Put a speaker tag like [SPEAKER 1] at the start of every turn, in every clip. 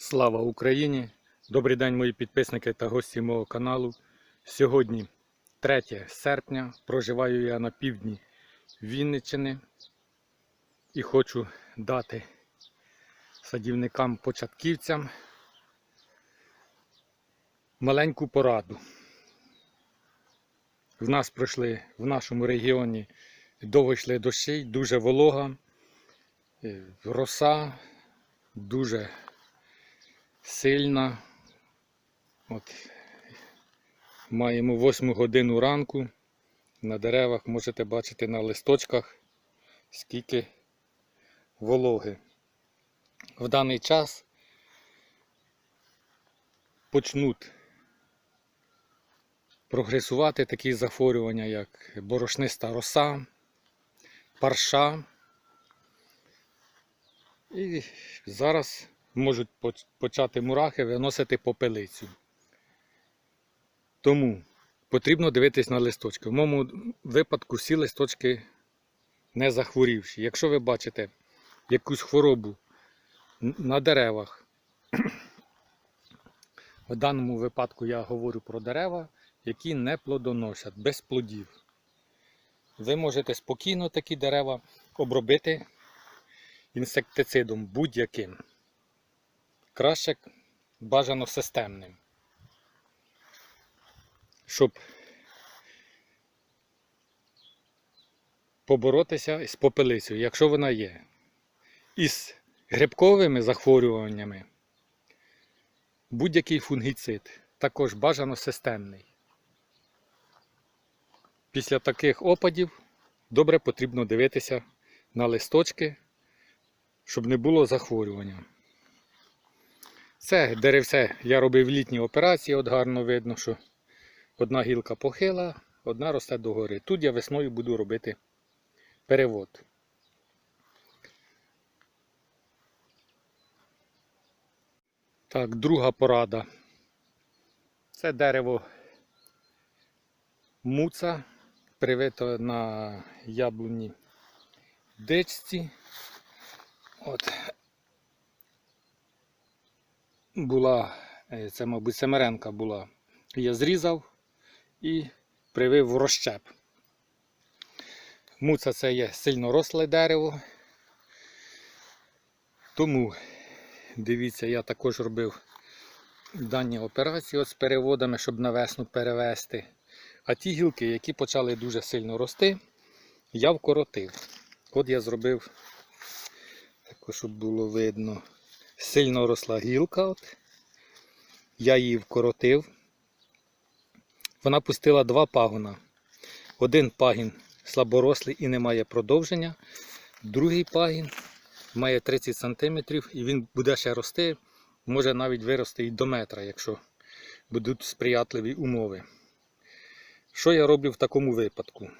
[SPEAKER 1] Слава Україні! Добрий день, мої підписники та гості мого каналу. Сьогодні 3 серпня. Проживаю я на півдні Вінниччини і хочу дати садівникам-початківцям маленьку пораду. В нас пройшли в нашому регіоні довго йшли дощі, дуже волога, е, роса, дуже сильна. От, маємо 8 годину ранку. На деревах можете бачити на листочках, скільки вологи. В даний час почнуть прогресувати такі захворювання, як борошниста роса, парша. І зараз можуть почати мурахи виносити попелицю. Тому потрібно дивитись на листочки. В моєму випадку всі листочки не захворівші. Якщо ви бачите якусь хворобу на деревах, в даному випадку я говорю про дерева, які не плодоносять, без плодів. Ви можете спокійно такі дерева обробити інсектицидом будь-яким краще бажано системним. Щоб поборотися з попелицею, якщо вона є. Із грибковими захворюваннями будь-який фунгіцид також бажано системний. Після таких опадів добре потрібно дивитися на листочки, щоб не було захворювання. Це деревце я робив літні операції, от гарно видно, що одна гілка похила, одна росте догори. Тут я весною буду робити перевод. Так, друга порада. Це дерево муца, привито на яблуні дичці. От, була, е, це, мабуть, семеренка була. Я зрізав і привив в розщеп. Муца це є сильно росле дерево. Тому, дивіться, я також робив дані операції з переводами, щоб на весну перевести. А ті гілки, які почали дуже сильно рости, я вкоротив. От я зробив, також, щоб було видно сильно росла гілка. От. Я її вкоротив. Вона пустила два пагона. Один пагін слаборослий і не має продовження. Другий пагін має 30 см і він буде ще рости, може навіть вирости і до метра, якщо будуть сприятливі умови. Що я роблю в такому випадку?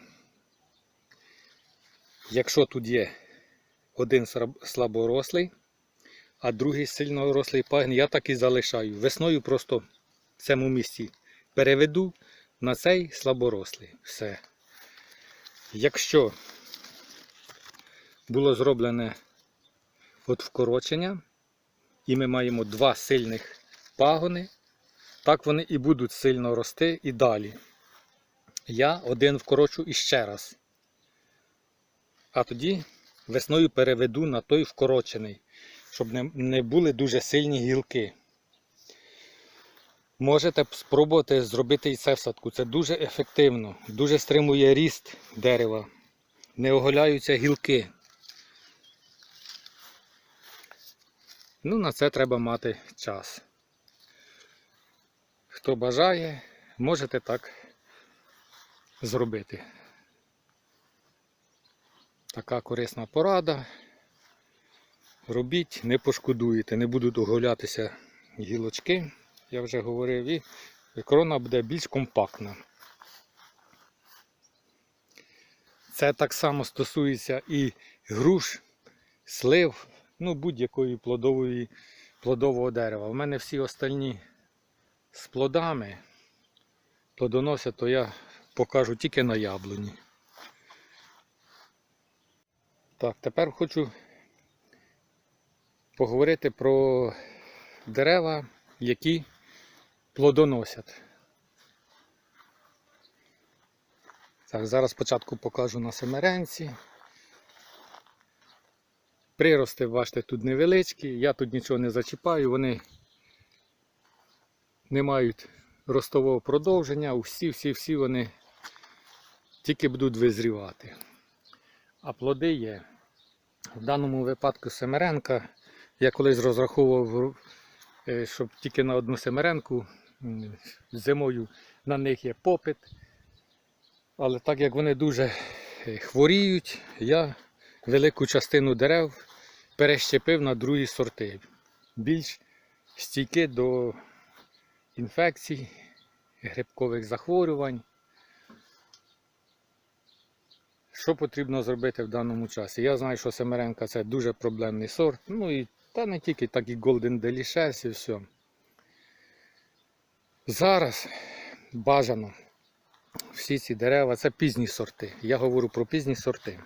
[SPEAKER 1] Якщо тут є один слаборослий, а другий сильно рослий пагін я так і залишаю. Весною просто в цьому місці переведу на цей слаборослий. Все. Якщо було зроблене от вкорочення, і ми маємо два сильних пагони, так вони і будуть сильно рости і далі. Я один вкорочу іще раз. А тоді весною переведу на той вкорочений щоб не, не були дуже сильні гілки. Можете спробувати зробити і це в садку. Це дуже ефективно, дуже стримує ріст дерева, не оголяються гілки. Ну, на це треба мати час. Хто бажає, можете так зробити. Така корисна порада. Робіть, не пошкодуєте, не будуть оголятися гілочки, я вже говорив, і крона буде більш компактна. Це так само стосується і груш, слив, ну будь-якої плодової, плодового дерева. У мене всі остальні з плодами плодоносять, то я покажу тільки на яблуні. Так, тепер хочу поговорити про дерева, які плодоносять. Так, зараз спочатку покажу на семеренці. Прирости, бачите, тут невеличкі, я тут нічого не зачіпаю, вони не мають ростового продовження, всі-всі-всі вони тільки будуть визрівати. А плоди є. В даному випадку семеренка. Я колись розраховував, е, щоб тільки на одну семеренку зимою на них є попит. Але так як вони дуже е, хворіють, я велику частину дерев перещепив на другі сорти. Більш стійкі до інфекцій, грибкових захворювань. Що потрібно зробити в даному часі? Я знаю, що Семеренка це дуже проблемний сорт. Ну і та не тільки, так і Golden Delicious і все. Зараз бажано всі ці дерева, це пізні сорти. Я говорю про пізні сорти.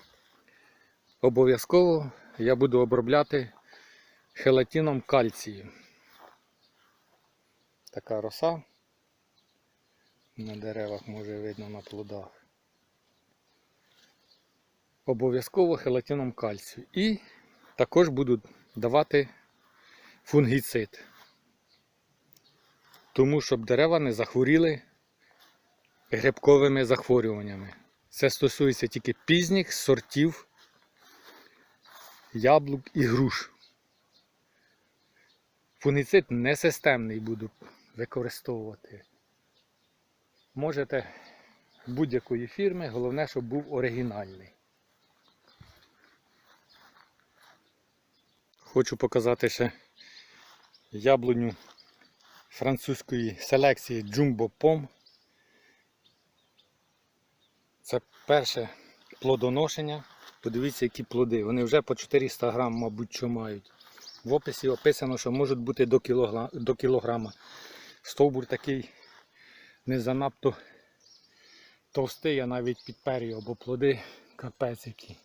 [SPEAKER 1] Обов'язково я буду обробляти хелатином кальцію. Така роса на деревах може видно на плодах. Обов'язково хелатином кальцію. І також буду давати фунгіцид. Тому щоб дерева не захворіли грибковими захворюваннями. Це стосується тільки пізніх сортів яблук і груш. Фунгіцид не системний буду використовувати. Можете будь-якої фірми, головне, щоб був оригінальний. Хочу показати ще яблуню французької селекції Jumbo Pom. Це перше плодоношення. Подивіться, які плоди. Вони вже по 400 грам, мабуть, що мають. В описі описано, що можуть бути до, кілограма. До кілограма. Стовбур такий не занадто товстий, я навіть підпер його, бо плоди капець які.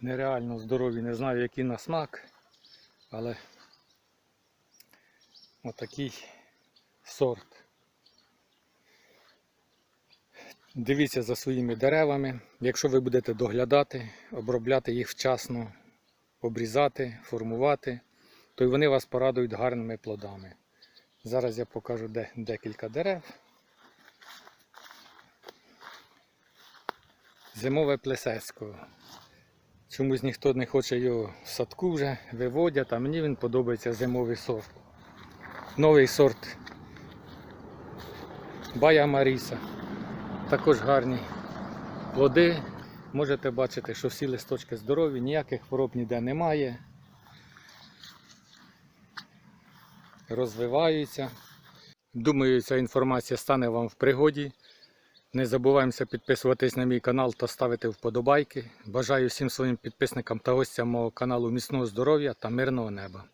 [SPEAKER 1] Нереально здорові, не знаю, який на смак, але отакий сорт. Дивіться за своїми деревами. Якщо ви будете доглядати, обробляти їх вчасно, обрізати, формувати, то й вони вас порадують гарними плодами. Зараз я покажу де, декілька дерев. Зимове плесецького. Чомусь ніхто не хоче його в садку вже виводять, а мені він подобається зимовий сорт. Новий сорт Бая Маріса. Також гарні плоди. Можете бачити, що всі листочки здорові, ніяких хвороб ніде немає. Розвиваються. Думаю, ця інформація стане вам в пригоді. Не забуваємося підписуватись на мій канал та ставити вподобайки. Бажаю всім своїм підписникам та гостям мого каналу міцного здоров'я та мирного неба.